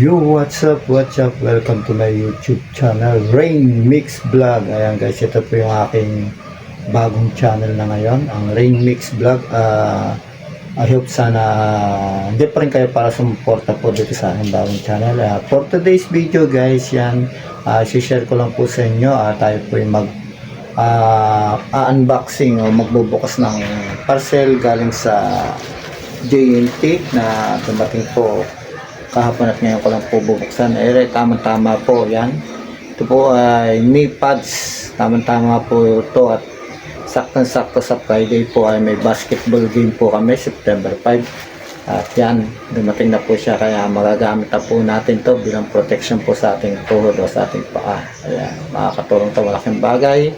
Yo, what's up, what's up? Welcome to my YouTube channel, Rain Mix Vlog. Ayan guys, ito po yung aking bagong channel na ngayon, ang Rain Mix Vlog. Ah, I hope sana hindi pa rin kayo para sumuporta po dito sa aking bagong channel. Ah, for today's video guys, yan, uh, share ko lang po sa inyo. Ah, tayo po yung mag ah, unboxing o magbubukas ng parcel galing sa JNT na dumating po kahapon at ngayon ko lang po bubuksan. Eh, tama-tama po yan. Ito po ay knee pads. Tama-tama po ito at saktong-sakto sa Friday po ay may basketball game po kami September 5. At yan, dumating na po siya kaya magagamit na po natin to bilang protection po sa ating tuhod o sa ating paa. Ayan, makakatulong to malaking bagay.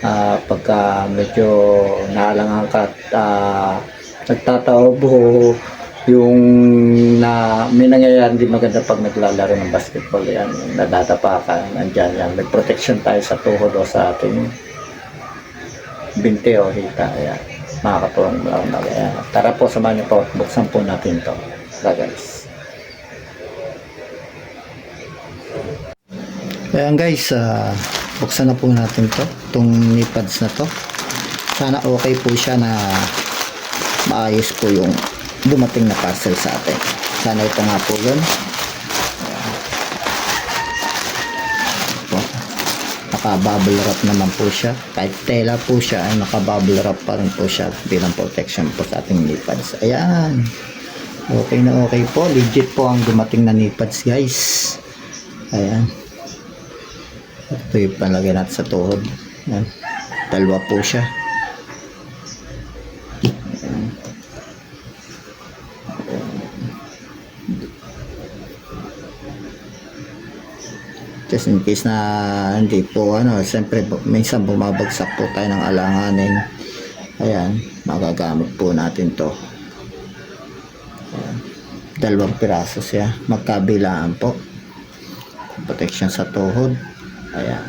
Ah, pagka medyo naalangan ka at ah, nagtataobo yung na may nangyayari di maganda pag naglalaro ng basketball yan nadadapa ka nandyan yan. May protection tayo sa tuhod o sa ating binte o hita ayan. Makakatulong lang na ayan. Tara po samahan niyo po buksan po natin to. Tara guys. Ayan guys ah, buksan na po natin to itong knee pads na to. Sana okay po siya na maayos po yung dumating na parcel sa atin. Sana ito nga po yun. Naka-bubble wrap naman po siya. Kahit tela po siya, ay naka-bubble wrap pa rin po siya bilang protection po sa ating lipads. Ayan. Okay na okay po. Legit po ang dumating na lipads guys. Ayan. Ito yung palagay natin sa tuhod. Ayan. Dalawa po siya. Just in case na hindi po ano siyempre minsan bumabagsak po tayo ng alanganin. Ayan magagamit po natin to. Ayan. dalawang piraso siya. Magkabilaan po. Protection sa tuhod. Ayan.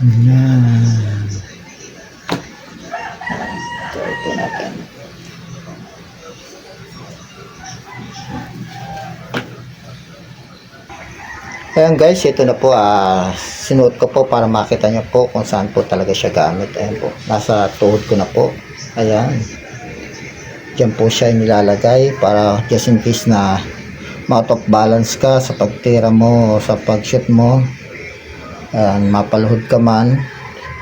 Ayan. Ayan guys, ito na po, ah, sinuot ko po para makita nyo po kung saan po talaga siya gamit. Ayan po, nasa tuhod ko na po. Ayan. Diyan po siya nilalagay para just in case na out of balance ka sa pagtira mo sa pag-shoot mo. Ayan, mapaluhod ka man.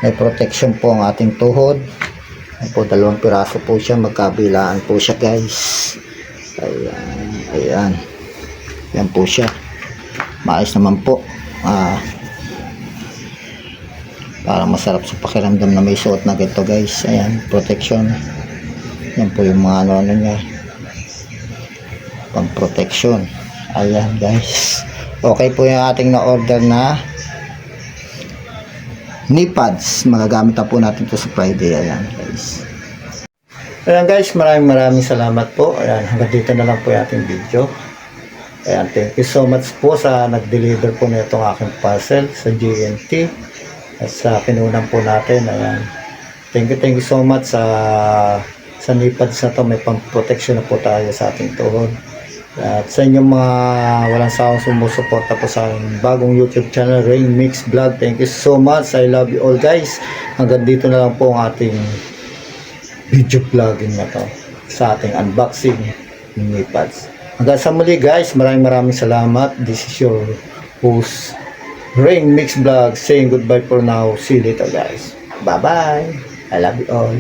May protection po ang ating tuhod. Ayan po, dalawang piraso po siya. Magkabilaan po siya guys. Ayan, ayan. Yan po siya maayos naman po. Ah para masarap sa pakiramdam na may suot na ganito guys. Ayan protection. Yan po yung mga ano, ano niya. Pang protection. Ayan guys. Okay po yung ating na order na knee pads. Magagamit na po natin to sa Friday. Ayan guys. Ayan guys. Maraming maraming salamat po. Ayan hanggang dito na lang po yung ating video Ayan, thank you so much po sa nag-deliver po na itong aking parcel sa GNT at sa kinunan po natin. Ayan. Thank you, thank you so much sa sa nipads na to. May pang-protection na po tayo sa ating tuhod. At sa inyong mga walang sawang sumusuporta po sa aking bagong YouTube channel, Rain Mix Vlog. Thank you so much. I love you all guys. Hanggang dito na lang po ang ating video vlogging na to sa ating unboxing ng nipads. Hanggang sa muli guys, maraming maraming salamat. This is your host, Rain Mix Vlog, saying goodbye for now. See you later guys. Bye-bye. I love you all.